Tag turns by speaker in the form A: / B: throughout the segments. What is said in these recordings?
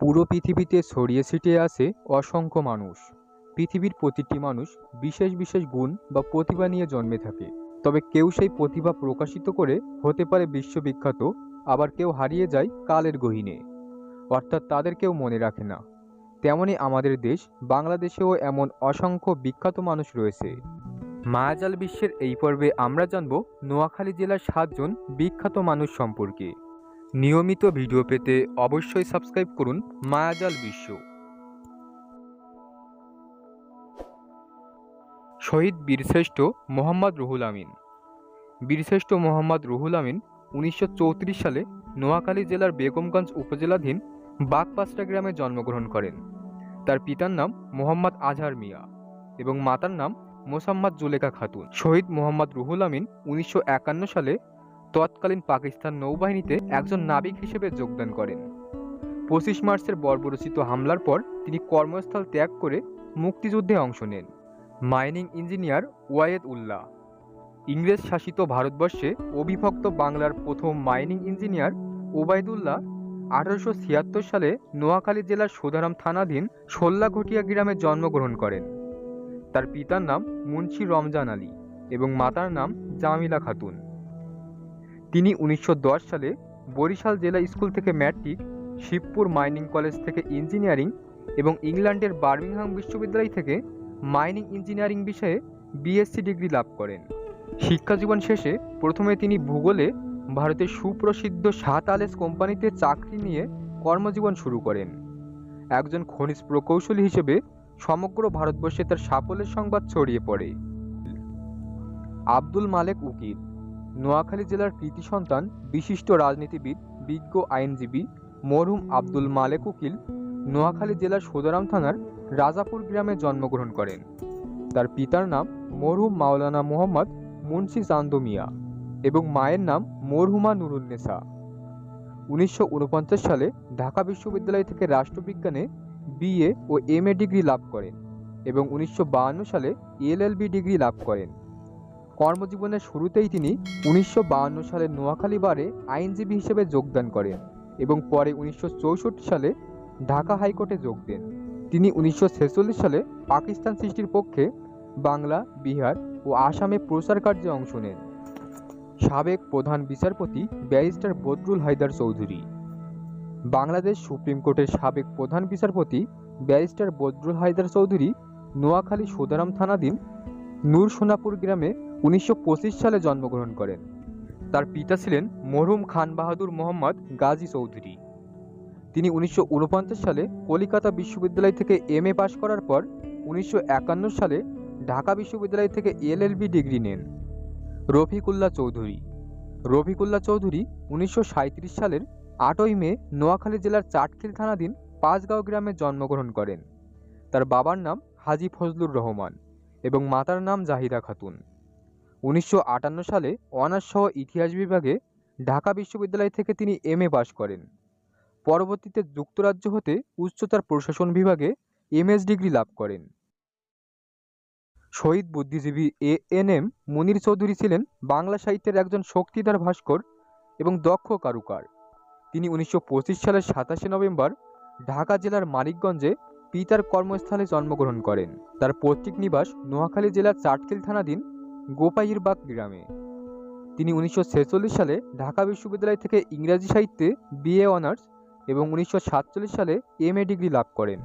A: পুরো পৃথিবীতে ছড়িয়ে ছিটিয়ে আছে অসংখ্য মানুষ। পৃথিবীর প্রতিটি মানুষ বিশেষ বিশেষ গুণ বা প্রতিভা নিয়ে জন্মে থাকে। তবে কেউ সেই প্রতিভা প্রকাশিত করে হতে পারে বিশ্ববিখ্যাত, আবার কেউ হারিয়ে যায় কালের গহীনে। অর্থাৎ তাদের কেউ মনে রাখে না। তেমনই আমাদের দেশ, বাংলাদেশেও এমন অসংখ্য বিখ্যাত মানুষ রয়েছে। মায়াজাল বিশ্বের এই পর্বে আমরা জানব নোয়াখালী জেলার সাতজন বিখ্যাত মানুষ সম্পর্কে। নিয়মিত ভিডিও পেতে অবশ্যই সাবস্ক্রাইব করুন মায়াজাল বিশ্ব। শহীদ বীরশ্রেষ্ঠ মোহাম্মদ রুহুল আমিন। বীরশ্রেষ্ঠ মোহাম্মদ রুহুল আমিন উনিশশো চৌত্রিশ সালে নোয়াখালী জেলার বেগমগঞ্জ উপজেলাধীন বাগপাসটা গ্রামে জন্মগ্রহণ করেন। তার পিতার নাম মোহাম্মদ আজহার মিয়া এবং মাতার নাম মোসাম্মদ জুলেখা খাতুন। শহীদ মোহাম্মদ রুহুল আমিন উনিশশো একান্ন সালে তৎকালীন পাকিস্তান নৌবাহিনীতে একজন নাবিক হিসেবে যোগদান করেন। পঁচিশ মার্চের বর্বরচিত হামলার পর তিনি কর্মস্থল ত্যাগ করে মুক্তিযুদ্ধে অংশ নেন। Mining engineer Wayed Ullah. ইংরেজ শাসিত ভারতবর্ষে অবিভক্ত বাংলার প্রথম মাইনিং ইঞ্জিনিয়ার ওবায়দুল্লাহ আঠারোশো ছিয়াত্তর সালে নোয়াখালী জেলার সোধারাম থানাধীন সোল্লাঘটিয়া গ্রামে জন্মগ্রহণ করেন। তার পিতার নাম মুন্সি রমজান আলী এবং মাতার নাম জামিলা খাতুন। তিনি উনিশশো দশ সালে বরিশাল জেলা স্কুল থেকে ম্যাট্রিক, শিবপুর মাইনিং কলেজ থেকে ইঞ্জিনিয়ারিং এবং ইংল্যান্ডের বার্মিংহাম বিশ্ববিদ্যালয় থেকে মাইনিং ইঞ্জিনিয়ারিং বিষয়ে বিএসসি ডিগ্রি লাভ করেন। শিক্ষাজীবন শেষে প্রথমে তিনি ভূগোলে ভারতের সুপ্রসিদ্ধ সাত আলেস কোম্পানিতে চাকরি নিয়ে কর্মজীবন শুরু করেন। একজন খনিজ প্রকৌশলী হিসেবে সমগ্র ভারতবর্ষে তার সাফল্যের সংবাদ ছড়িয়ে পড়ে। আব্দুল মালেক উকিল। নোয়াখালী জেলার কৃতি সন্তান, বিশিষ্ট রাজনীতিবিদ, বিজ্ঞ আইনজীবী মরহুম আব্দুল মালেক উকিল নোয়াখালী জেলার সোদারাম থানার রাজাপুর গ্রামে জন্মগ্রহণ করেন। তার পিতার নাম মরহুম মাওলানা মোহাম্মদ মুন্সি চান্দু মিয়া এবং মায়ের নাম মরহুমা নুরুন্নেসা উনিশশো সালে ঢাকা বিশ্ববিদ্যালয় থেকে রাষ্ট্রবিজ্ঞানে বিএ ও এম এ ডিগ্রি লাভ করেন এবং উনিশশো সালে এলএলবি ডিগ্রি লাভ করেন। কর্মজীবনের শুরুতেই তিনি উনিশশো সালে নোয়াখালী বারে আইনজীবী হিসেবে যোগদান করেন এবং পরে উনিশশো চৌষট্টি সালে ঢাকা হাইকোর্টে যোগ দেন। তিনি উনিশশো ছেচল্লিশ সালে পাকিস্তান সৃষ্টির পক্ষে বাংলা, বিহার ও আসামে প্রচার কার্যে অংশ নেন। সাবেক প্রধান বিচারপতি barrister Badrul Haider Chowdhury. Bangladesh supreme court সাবেক প্রধান বিচারপতি ব্যারিস্টার বদরুল হায়দার চৌধুরী নোয়াখালী সুদারাম থানাধীন নূর সোনাপুর গ্রামে উনিশশো পঁচিশ সালে জন্মগ্রহণ করেন। তার পিতা ছিলেন মরহুম খান বাহাদুর মোহাম্মদ গাজী চৌধুরী। তিনি উনিশশো ঊনপঞ্চাশ সালে কলিকাতা বিশ্ববিদ্যালয় থেকে এম এ পাশ করার পর উনিশশো একান্ন সালে ঢাকা বিশ্ববিদ্যালয় থেকে এলএলবি ডিগ্রি নেন। রফিকুল্লাহ চৌধুরী। রফিকুল্লাহ চৌধুরী উনিশশো সাঁইত্রিশ সালের আটই মে নোয়াখালী জেলার চাটখিল থানাধীন পাঁচগাঁও গ্রামে জন্মগ্রহণ করেন। তার বাবার নাম হাজি ফজলুর রহমান। এবং মাতার নাম জাহিদা খাতুন। উনিশশো আটান্ন সালে অনার্স সহ ইতিহাস বিভাগে ঢাকা বিশ্ববিদ্যালয় থেকে তিনি এম এ পাশ করেন। পরবর্তীতে যুক্তরাজ্য হতে উচ্চতর প্রশাসন বিভাগে এমএস ডিগ্রি লাভ করেন। শহীদ বুদ্ধিজীবী A N M Munir Chowdhury ছিলেন বাংলা সাহিত্যের একজন শক্তিধর ভাস্কর এবং দক্ষ কারুকার। তিনি উনিশশো পঁচিশ সালের সাতাশে নভেম্বর ঢাকা জেলার মানিকগঞ্জে পিতার কর্মস্থলে জন্মগ্রহণ করেন। তার পৈতৃক নিবাস নোয়াখালী জেলার চাটখিল থানাধীন গোপাইরবাগ গ্রামে। তিনি উনিশশো ছেচল্লিশ সালে ঢাকা বিশ্ববিদ্যালয় থেকে ইংরাজি সাহিত্যে বিএ অনার্স এবং উনিশশো সাতচল্লিশ সালে এম এ ডিগ্রি লাভ করেন।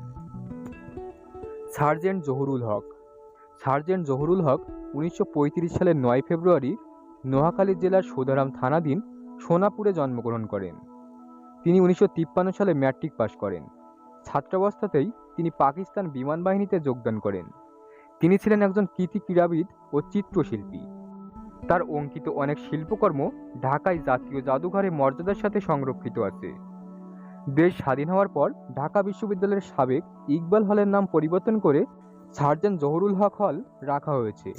A: সার্জেন্ট জহুরুল হক। সার্জেন্ট জহুরুল হক উনিশশো সালের নয় ফেব্রুয়ারি নোয়াখালী জেলার সোদারাম থানাধীন সোনাপুরে জন্মগ্রহণ করেন। তিনি উনিশশো তিপ্পান্ন সালে ম্যাট্রিক পাশ করেন। ছাত্রাবস্থাতেই তিনি পাকিস্তান বিমান বাহিনীতে যোগদান করেন। তিনি ছিলেন একজন কৃতি ক্রীড়াবিদ ও চিত্রশিল্পী। তার অঙ্কিত অনেক শিল্পকর্ম ঢাকায় জাতীয় জাদুঘরে মর্যাদার সাথে সংরক্ষিত আছে। দেশ স্বাধীন হওয়ার পর ঢাকা বিশ্ববিদ্যালয়ের সাবেক ইকবাল হলের নাম পরিবর্তন করে সার্জেন্ট জহুরুল হক হল রাখা হয়েছে।